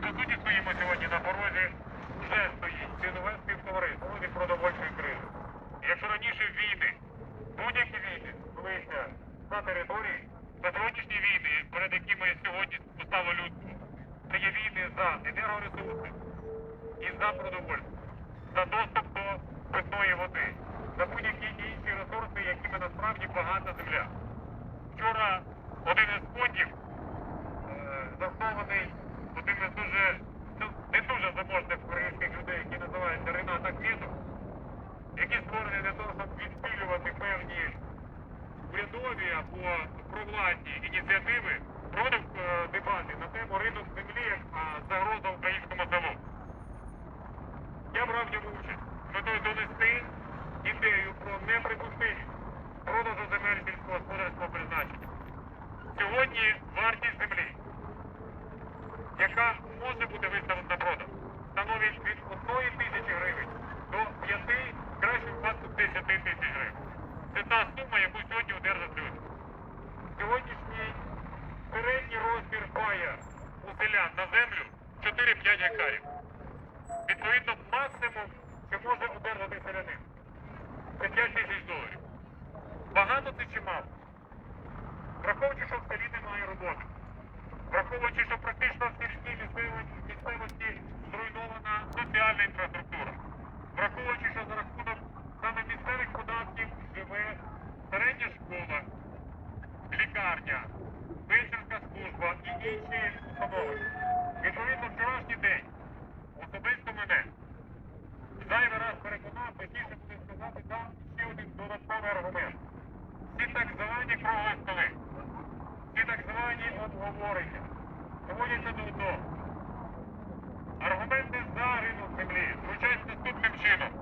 По стоїмо сьогодні на порозі, вже стоїть цінове співтовариство, порозі продовольчої кризи. Якщо раніше війни, будь-які війни велися на території, то сьогоднішні війни, перед якими сьогодні постало людство, це є війни за енергоресурси і за продовольство, за доступ до питної води, за будь-які інші ресурси, якими насправді багата земля. Вчора один із фондів, е, заснований одним дуже, ну, не дуже заможних українських людей, який називається Ренат Ахметов, який створений для того, щоб відсилювати певні урядові або провладні ініціативи, проводив е, дебати на тему ринок землі загроза українському селу. Я брав в ньому участь з метою донести ідею про неприпустимість продажу земель сільськогосподарського призначення. Сьогодні вартість землі, яка може бути виставлена на продаж, становить від 1 тисячі гривень до 5, краще випадку 10 тисяч гривень. Це та сума, яку сьогодні одержать люди. Сьогоднішній середній розмір у селян на землю 4-5 гектарів. Відповідно, максимум, що може одержати селянин, це 5 тисяч доларів. Багато це чи мало? Враховуючи, що в селі немає роботи, враховуючи, що практично в сільській місцевості зруйнована соціальна інфраструктура, інші. Відповідно, вчорашній день особисто мене зайвий раз переконав, точніше буде сказати, дам ще один додатковий аргумент. Ці так звані круглі столи, ці так звані обговорення доводяться до одного. Аргументи за ринок землі звучать наступним чином.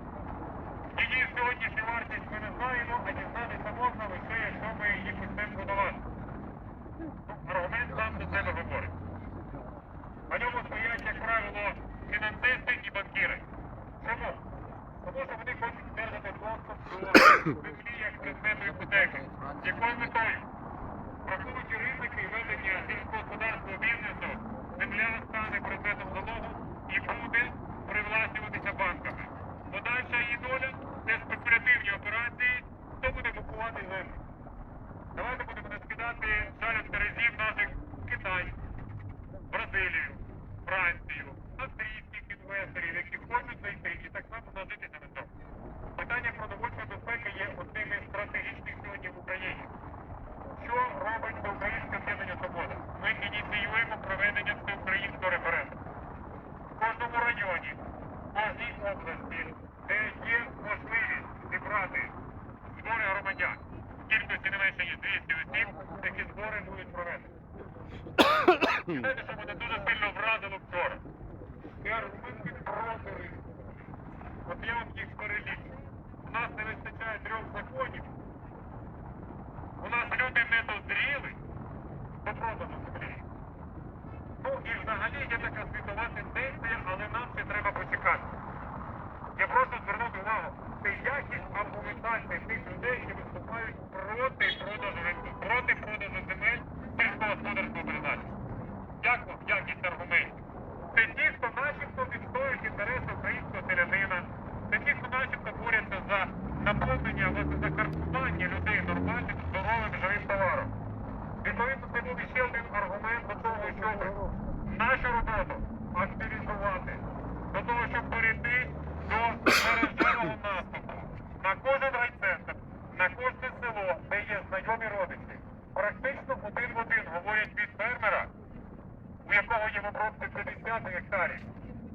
Її сьогоднішню вартість ми не знаємо, а дізнатися можна лише, якщо ми її почнемо продавати. Аргумент сам до себе говорить. На ньому стоять, як правило, фінансисти і банкіри. Чому? Тому що вони хочуть держати доступ до землі як предмету іпотеки. Якою метою? Враховуючи ризики і ведення сільськогосподарського бізнесу, земля стане предметом залогу і буде привласнюватися банками. Подальша її доля це спекулятивні операції, хто буде купувати землю. Давайте будемо не скидати шалік терезів наших Китай, Бразилію, Францію, австрійських інвесторів, які хочуть зайти і так само нажитися на цьому. Питання продовольчої безпеки є одним із стратегічних сьогодні в Україні. Що робить Українське об'єднання Свобода? Ми ініціюємо проведення всеукраїнського референдуму. В кожному районі, в кожній області, де є можливість зібрати збори громадян, в кількості не менше ніж 200 осіб, такі збори будуть проведені. І знаєте, що мене дуже сильно вразило вчора? Це аргументи проти ринку. От їх перелічу. У нас не вистачає трьох законів. У нас люди не дозріли до продажу землі. Ну і взагалі є така світова тенденція, але нам ще треба почекати. Я прошу звернути увагу, це якість аргументації тих людей, які виступають проти продажу проти продажу земель сільськогосподарського призначення. Як вам якість аргументів? Це ті, хто начебто відстоюють інтереси українського селянина, це ті, хто начебто борються за наповнення, власне, за харчування людей нормальним, здоровим, живим товаром. Відповідно, це буде ще один аргумент до того, щоб нашу роботу активізувати, до того, щоб перейти до мережевого наступу на кожен райцентр, на кожне село, де є знайомі родичі. Практично один в один говорять від фермера, у якого є в обробці 50 гектарів,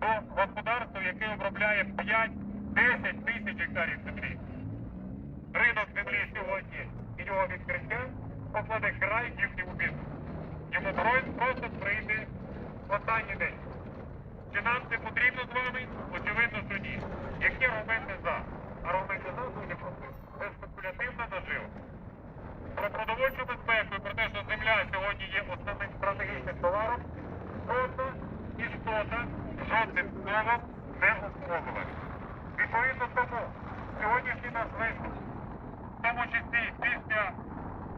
до господарства, яке обробляє 5-10 тисяч гектарів землі. Ринок землі сьогодні і його відкриття покладе край їхньому бізнесу. Йому про- просто прийде в останній день. Чи нам це потрібно з вами? Очевидно, що ні. Які аргументи за? Аргументи за дуже прості. Це спекулятивна нажива. Про продовольчу безпеку і про те, що земля сьогодні є основним стратегічним товаром, жодна істота жодним словом не обмовила. Відповідно тому, сьогоднішній наш виступ, в тому числі після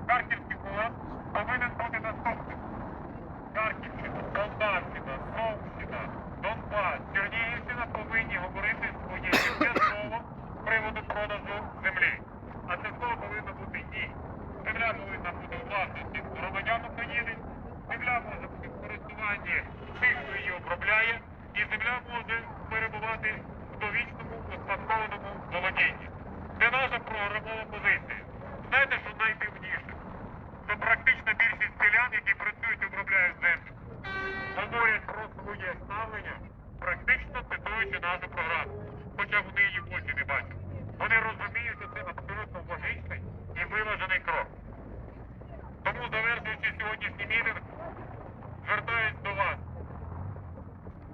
Харківських угод, повинен бути наступним. Харківщина, Полтавщина, Совщина, Донбас, Чернігівщина повинні говорити своє слово з приводу продажу землі. А це слово повинно бути ні. Земля повинна бути у власності громадян України, земля може бути в користуванні тих, хто її обробляє, і земля може перебувати в довічному успадкованому володінні. Це наша програмова позиція. Знаєте, що найдивніше? Селян, які працюють і обробляють землю, говорять про своє ставлення, практично цитуючи нашу програму, хоча вони її в очі не бачать. Вони розуміють, що це абсолютно логічний і виважений крок. Тому, завершуючи сьогоднішній мітинг, звертаюсь до вас,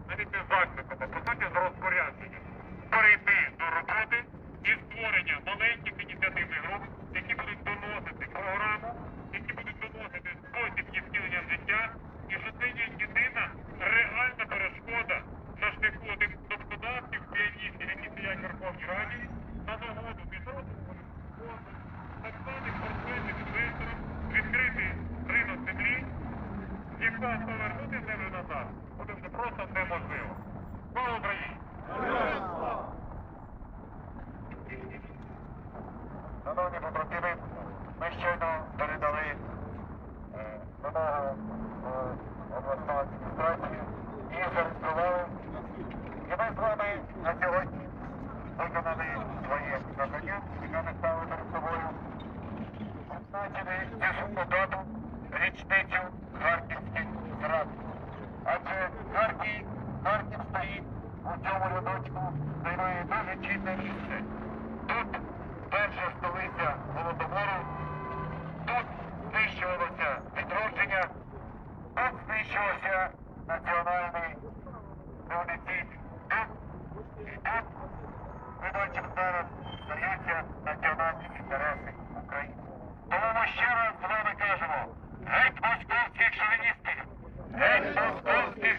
навіть не з закликом, а по суті з розпорядженням, перейти до роботи і створення маленьких ініціативних груп, які будуть доносити програму, які будуть доносити спосіб її втілення в життя, і що це є єдина реальна перешкода на шляху тих кнопкодавців, піаністів, які сидять в Верховній Раді, на нагоду міжнародного фонду, так званих портфельних інвесторів, відкрити ринок землі, з якого повернути землю назад, буде вже просто неможливо. Слава Україні! Шановні побратими, ми щойно передали е, вимогу обласної обласну адміністрацію і зареєстрували. І ми з вами на сьогодні виконали своє завдання, яке ми ставили перед собою. Відзначили цю дату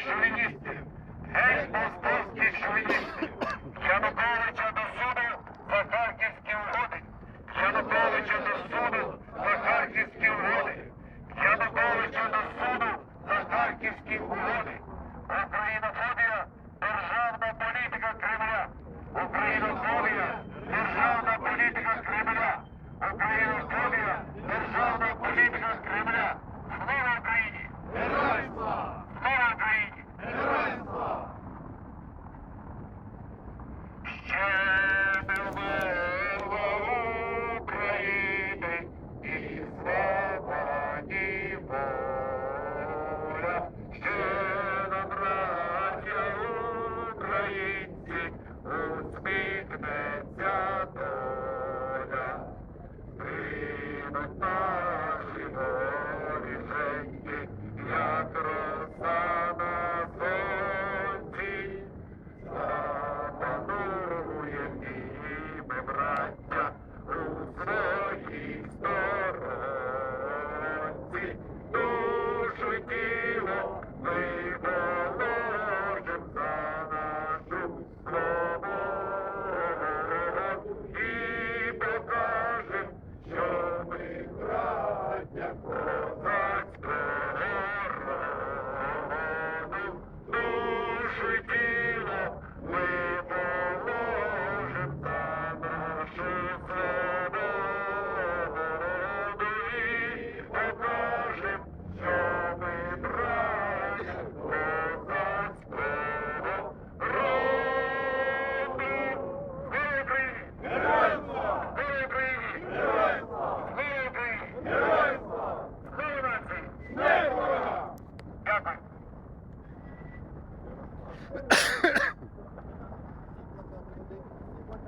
Thank you.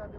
Так,